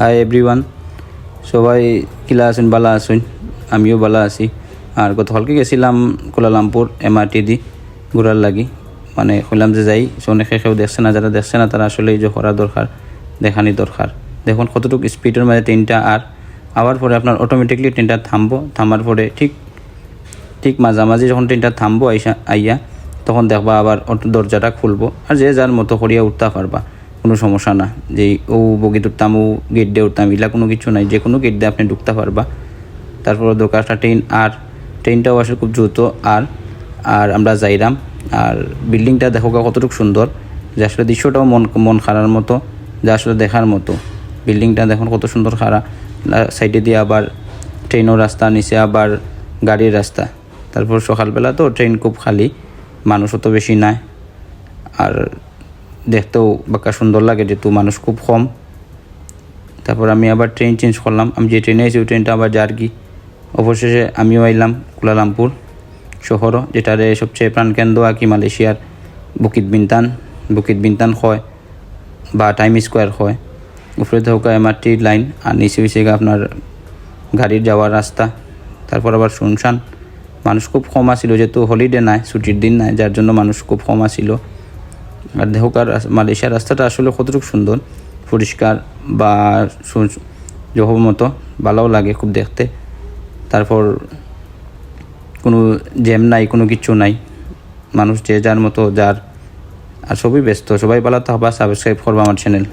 Hi everyone সবাই কিলা আছেন, বালা আছেন? আমিও বালা আছি। আর গতকালকে গেছিলাম কোলালামপুর এমআরটি দি ঘোরার লাগি। মানে কইলাম যে যাই অনেকে কেউ দেখছে না, যারা দেখছে না, তারা আসলে এই যে করা দরকার, দেখানি দরকার। দেখুন কতটুকু স্পিডের মাঝে ট্রেনটা আর আবার পরে আপনার অটোমেটিকলি ট্রেনটা থামবো। থামার পরে ঠিক ঠিক মাঝামাঝি যখন ট্রেনটা থামবো, আইসা, আইয়া, তখন দেখবা আবার দরজাটা খুলবো। আর যে যার মতো করিয়া উঠতে পারবা। কোনো সমস্যা না। যে ও বগিত উঠতাম ও গেট দিয়ে উঠতাম, এগুলা কোনো কিছু নাই। যে কোনো গেট দিয়ে আপনি ঢুকতে পারবা। তারপর দোকানটা ট্রেন আর ট্রেনটাও আসলে খুব দ্রুত। আর আর আমরা যাইরাম। আর বিল্ডিংটা দেখো কতটুকু সুন্দর। যে আসলে দৃশ্যটাও মন মন খারার মতো, যা আসলে দেখার মতো। বিল্ডিংটা দেখুন কত সুন্দর খাড়া। সাইডে দিয়ে আবার ট্রেনও রাস্তা, নিচে আবার গাড়ির রাস্তা। তারপর সকালবেলা তো ট্রেন খুব খালি। মানুষ অত বেশি নাই। আর দেখতেও বাক্কা সুন্দর লাগে যেহেতু মানুষ খুব কম। তারপর আমি আবার ট্রেন চেঞ্জ করলাম। আমি যে ট্রেনে আছি ওই ট্রেনটা আবার জার্গি অবশেষে আমিও আইলাম কুলালামপুর শহরও, যেটারে সবচেয়ে প্রাণকেন্দ্র আর কি মালয়েশিয়ার বুকিত বিনতান। বুকিত বিনতান হয় বা টাইম স্কোয়ার হয়। উপরে থাকা এমআরটি লাইন আর নিচে নিচে আপনার গাড়ির যাওয়ার রাস্তা। তারপর আবার শুনশান। মানুষ খুব কম আসিল, যেহেতু হলিডে নাই, ছুটির দিন নাই, যার জন্য মানুষ খুব কম আসিল। আর দেহকার মালয়েশিয়ার রাস্তাটা আসলে কতটুকু সুন্দর, পরিষ্কার বা যহ মতো, ভালোও লাগে খুব দেখতে। তারপর কোনো জ্যাম নাই, কোনো কিছু নাই। মানুষ যে যার মতো, যার, আর সবই ব্যস্ত। সবাই ভালো থাকবা সাবস্ক্রাইব করব আমার চ্যানেল